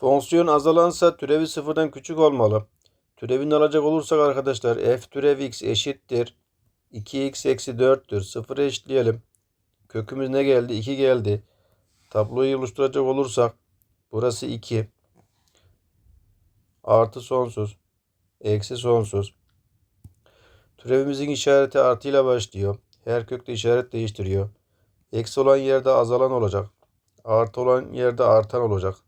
Fonksiyon azalansa türevi sıfırdan küçük olmalı. Türevini alacak olursak arkadaşlar f türev x eşittir. 2x eksi 4'tür. Sıfırı eşitleyelim. Kökümüz ne geldi? 2 geldi. Tabloyu oluşturacak olursak burası 2. Artı sonsuz. Eksi sonsuz. Türevimizin işareti artıyla başlıyor. Her kökte işaret değiştiriyor. Eksi olan yerde azalan olacak. Artı olan yerde artan olacak.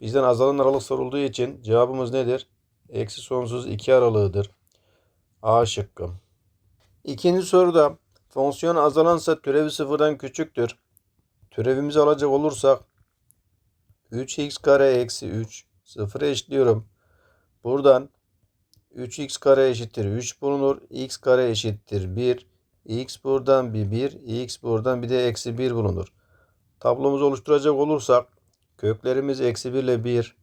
Bizden azalan aralık sorulduğu için cevabımız nedir? Eksi sonsuz 2 aralığıdır. A şıkkı. İkinci soruda fonksiyon azalansa türevi sıfırdan küçüktür. Türevimizi alacak olursak 3x kare eksi 3 sıfıra eşitliyorum. Buradan 3x kare eşittir 3 bulunur. x kare eşittir 1. x buradan bir 1. x buradan bir de eksi 1 bulunur. Tablomuzu oluşturacak olursak köklerimiz eksi 1 ile 1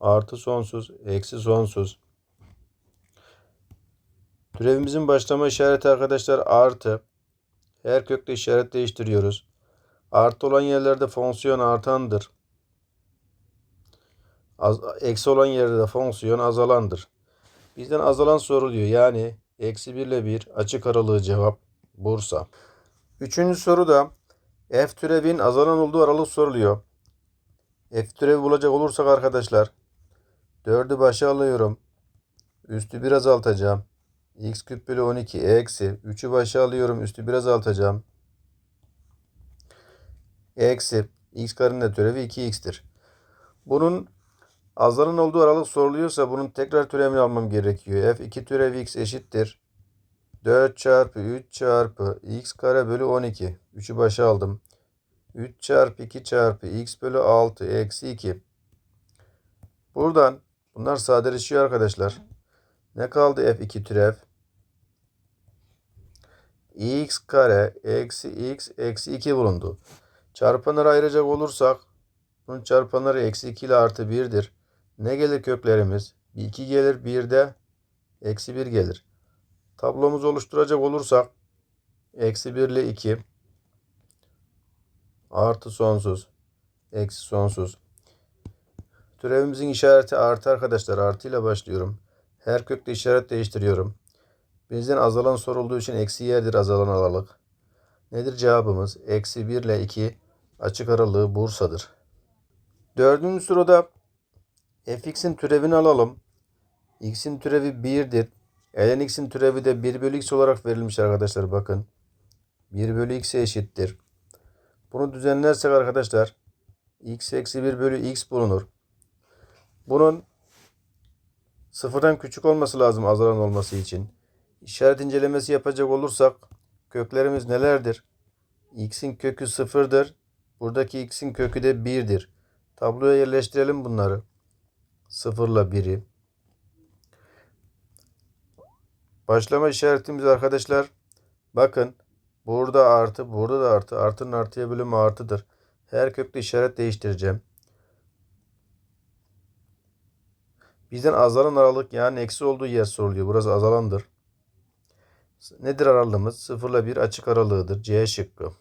artı sonsuz eksi sonsuz. Türevimizin başlama işareti arkadaşlar artı. Her kökte işaret değiştiriyoruz. Artı olan yerlerde fonksiyon artandır. Az, eksi olan yerde de fonksiyon azalandır. Bizden azalan soruluyor. Yani eksi 1 ile 1 açık aralığı cevap Bursa. Üçüncü soruda f türevin azalan olduğu aralık soruluyor. F türevi bulacak olursak arkadaşlar 4'ü başa alıyorum. Üstü 1 azaltacağım. x küp bölü 12 eksi 3'ü başa alıyorum. Üstü 1 azaltacağım. Eksi x karenin türevi 2x'tir. Bunun azalan olduğu aralık soruluyorsa bunun tekrar türevini almam gerekiyor. f2 türevi x eşittir. 4 çarpı 3 çarpı x kare bölü 12. 3'ü başa aldım. 3 çarpı 2 çarpı x bölü 6 eksi 2. Buradan bunlar sadeleşiyor arkadaşlar. Ne kaldı f2 türev? x kare eksi x eksi 2 bulundu. Çarpanları ayıracak olursak bunun çarpanları eksi 2 ile artı 1'dir. Ne gelir köklerimiz? 2 gelir 1 de eksi 1 gelir. Tablomuzu oluşturacak olursak eksi 1 ile 2 artı sonsuz eksi sonsuz. Türevimizin işareti artı arkadaşlar. Artı ile başlıyorum. Her kökte işaret değiştiriyorum. Bizden azalan sorulduğu için eksi yerdir azalan aralık. Nedir cevabımız? Eksi 1 ile 2 açık aralığı Bursa'dır. Dördüncü sırada fx'in türevini alalım. x'in türevi 1'dir. ln x'in türevi de 1 bölü x olarak verilmiş arkadaşlar bakın. 1 bölü x'e eşittir. Bunu düzenlersek arkadaşlar x eksi 1 bölü x bulunur. Bunun sıfırdan küçük olması lazım azalan olması için. İşaret incelemesi yapacak olursak köklerimiz nelerdir? x'in kökü sıfırdır. Buradaki x'in kökü de 1'dir. Tabloya yerleştirelim bunları. 0 ile 1'i. Başlama işaretimiz arkadaşlar. Bakın burada artı, burada da artı. Artının artıya bölümü artıdır. Her kökte işaret değiştireceğim. Bizden azalan aralık yani eksi olduğu yer soruluyor. Burası azalandır. Nedir aralığımız? 0 ile 1 açık aralığıdır. C şıkkı.